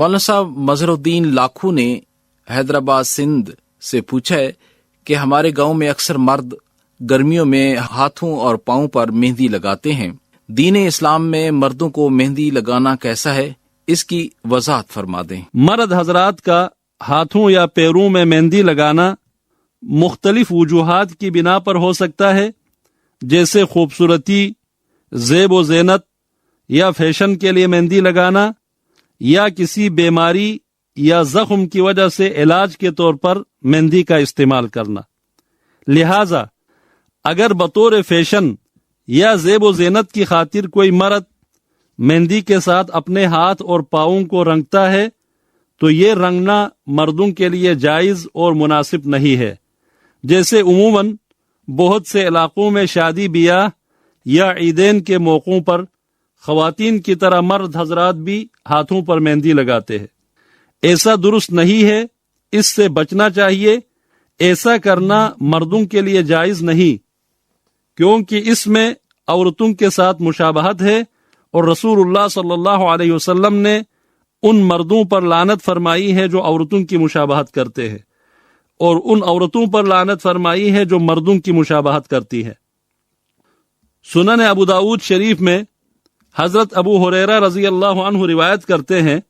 مولانا صاحب، مظہر الدین لاکھو نے حیدرآباد سندھ سے پوچھا ہے کہ ہمارے گاؤں میں اکثر مرد گرمیوں میں ہاتھوں اور پاؤں پر مہندی لگاتے ہیں۔ دین اسلام میں مردوں کو مہندی لگانا کیسا ہے؟ اس کی وضاحت فرما دیں۔ مرد حضرات کا ہاتھوں یا پیروں میں مہندی لگانا مختلف وجوہات کی بنا پر ہو سکتا ہے، جیسے خوبصورتی، زیب و زینت یا فیشن کے لیے مہندی لگانا۔ یا کسی بیماری یا زخم کی وجہ سے علاج کے طور پر مہندی کا استعمال کرنا۔ لہذا اگر بطور فیشن یا زیب و زینت کی خاطر کوئی مرد مہندی کے ساتھ اپنے ہاتھ اور پاؤں کو رنگتا ہے، تو یہ رنگنا مردوں کے لیے جائز اور مناسب نہیں ہے۔ جیسے عموماً بہت سے علاقوں میں شادی بیاہ یا عیدین کے موقعوں پر خواتین کی طرح مرد حضرات بھی ہاتھوں پر مہندی لگاتے ہیں۔ ایسا درست نہیں ہے، اس سے بچنا چاہیے۔ ایسا کرنا مردوں کے لیے جائز نہیں، کیونکہ اس میں عورتوں کے ساتھ مشابہت ہے۔ اور رسول اللہ صلی اللہ علیہ وسلم نے ان مردوں پر لانت فرمائی ہے جو عورتوں کی مشابہت کرتے ہیں۔ اور ان عورتوں پر لانت فرمائی ہے جو مردوں کی مشابہت کرتی ہے۔ سنن ابو داود شریف میں حضرت ابو حریرہ رضی اللہ عنہ روایت کرتے ہیں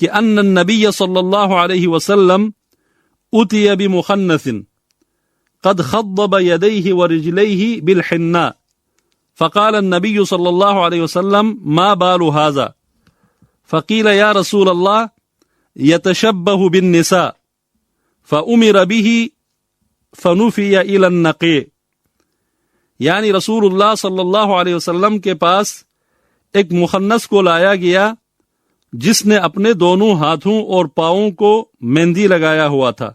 کہ ان النبی صلی اللہ علیہ وسلم اتی بمخنث قد خضب يديه ورجليه بالحناء فقال النبي صلى الله عليه وسلم ما بال هذا فقيل يا رسول الله يتشبه بالنساء فأمر به فنفي إلى النقي یعنی رسول اللہ صلی اللہ علیہ وسلم کے پاس ایک مخنص کو لایا گیا جس نے اپنے دونوں ہاتھوں اور پاؤں کو مہندی لگایا ہوا تھا۔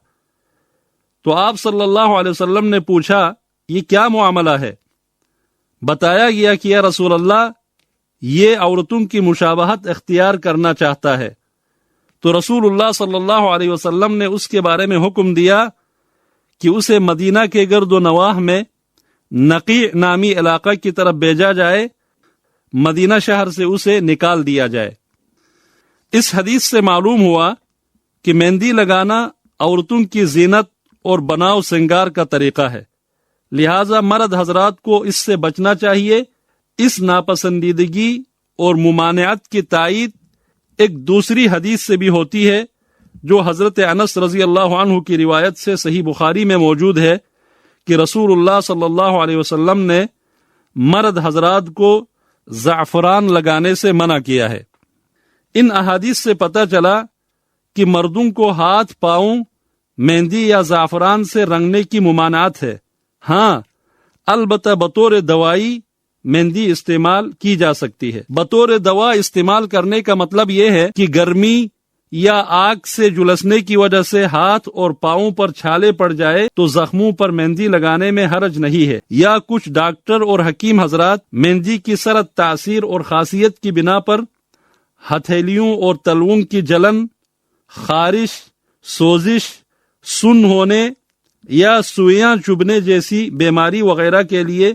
تو آپ صلی اللہ علیہ وسلم نے پوچھا، یہ کیا معاملہ ہے؟ بتایا گیا کہ یا رسول اللہ، یہ عورتوں کی مشابہت اختیار کرنا چاہتا ہے۔ تو رسول اللہ صلی اللہ علیہ وسلم نے اس کے بارے میں حکم دیا کہ اسے مدینہ کے گرد و نواح میں نقی نامی علاقہ کی طرف بھیجا جائے مدینہ شہر سے اسے نکال دیا جائے۔ اس حدیث سے معلوم ہوا کہ مہندی لگانا عورتوں کی زینت اور بناؤ سنگار کا طریقہ ہے۔ لہذا مرد حضرات کو اس سے بچنا چاہیے۔ اس ناپسندیدگی اور ممانعت کی تائید ایک دوسری حدیث سے بھی ہوتی ہے، جو حضرت انس رضی اللہ عنہ کی روایت سے صحیح بخاری میں موجود ہے کہ رسول اللہ صلی اللہ علیہ وسلم نے مرد حضرات کو زعفران لگانے سے منع کیا ہے۔ ان احادیث سے پتہ چلا کہ مردوں کو ہاتھ، پاؤں، مہندی یا زعفران سے رنگنے کی ممانعت ہے۔ ہاں البتہ بطور دوائی مہندی استعمال کی جا سکتی ہے۔ بطور دوا استعمال کرنے کا مطلب یہ ہے کہ گرمی یا آگ سے جلسنے کی وجہ سے ہاتھ اور پاؤں پر چھالے پڑ جائے تو زخموں پر مہندی لگانے میں حرج نہیں ہے۔ یا کچھ ڈاکٹر اور حکیم حضرات مہندی کی سرد تاثیر اور خاصیت کی بنا پر ہتھیلیوں اور تلون کی جلن، خارش، سوزش، سن ہونے یا سوئیاں چبنے جیسی بیماری وغیرہ کے لیے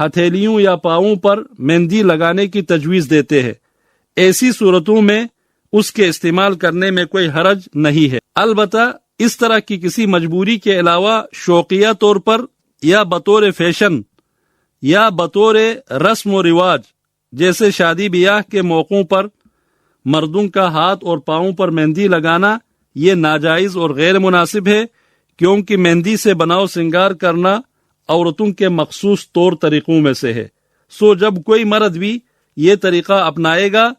ہتھیلیوں یا پاؤں پر مہندی لگانے کی تجویز دیتے ہیں۔ ایسی صورتوں میں اس کے استعمال کرنے میں کوئی حرج نہیں ہے۔ البتہ اس طرح کی کسی مجبوری کے علاوہ شوقیہ طور پر یا بطور فیشن یا بطور رسم و رواج، جیسے شادی بیاہ کے موقعوں پر مردوں کا ہاتھ اور پاؤں پر مہندی لگانا، یہ ناجائز اور غیر مناسب ہے، کیونکہ مہندی سے بناؤ سنگار کرنا عورتوں کے مخصوص طور طریقوں میں سے ہے۔ سو جب کوئی مرد بھی یہ طریقہ اپنائے گا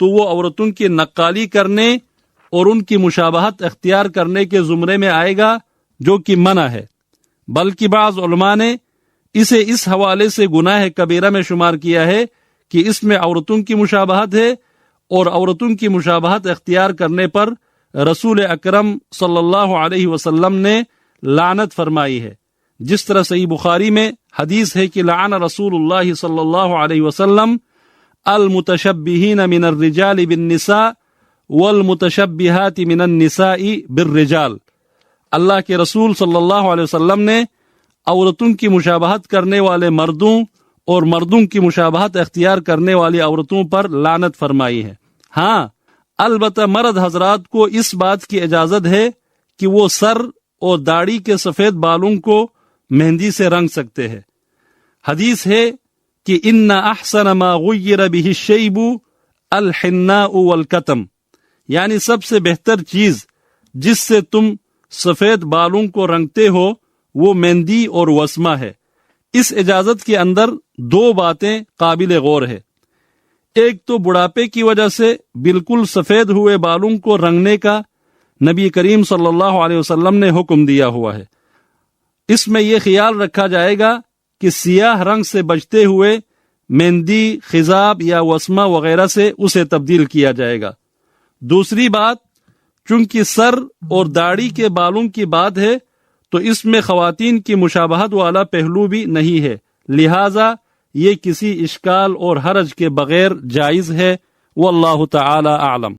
تو وہ عورتوں کی نقالی کرنے اور ان کی مشابہت اختیار کرنے کے زمرے میں آئے گا جو کہ منع ہے۔ بلکہ بعض علماء نے اسے اس حوالے سے گناہ کبیرہ میں شمار کیا ہے کہ اس میں عورتوں کی مشابہت ہے اور عورتوں کی مشابہت اختیار کرنے پر رسول اکرم صلی اللہ علیہ وسلم نے لعنت فرمائی ہے۔ جس طرح صحیح بخاری میں حدیث ہے کہ لعن رسول اللہ صلی اللہ علیہ وسلم المتشبہین من الرجال بالنساء والمتشبہات من النساء بالرجال۔ اللہ کے رسول صلی اللہ علیہ وسلم نے عورتوں کی مشابہت کرنے والے مردوں اور مردوں کی مشابہت اختیار کرنے والی عورتوں پر لانت فرمائی ہے۔ ہاں البتہ مرد حضرات کو اس بات کی اجازت ہے کہ وہ سر اور داڑھی کے سفید بالوں کو مہندی سے رنگ سکتے ہیں۔ حدیث ہے کہ ان احسن ما غیر به الشیب الحناء والکتم یعنی سب سے بہتر چیز جس سے تم سفید بالوں کو رنگتے ہو وہ مہندی اور وسمہ ہے۔ اس اجازت کے اندر دو باتیں قابل غور ہے ایک تو بڑھاپے کی وجہ سے بالکل سفید ہوئے بالوں کو رنگنے کا نبی کریم صلی اللہ علیہ وسلم نے حکم دیا ہوا ہے۔ اس میں یہ خیال رکھا جائے گا کہ سیاہ رنگ سے بچتے ہوئے مہندی خزاب یا وسمہ وغیرہ سے اسے تبدیل کیا جائے گا۔ دوسری بات، چونکہ سر اور داڑھی کے بالوں کی بات ہے، تو اس میں خواتین کی مشابہت والا پہلو بھی نہیں ہے۔ لہذا یہ کسی اشکال اور حرج کے بغیر جائز ہے۔ وہ تعالی عالم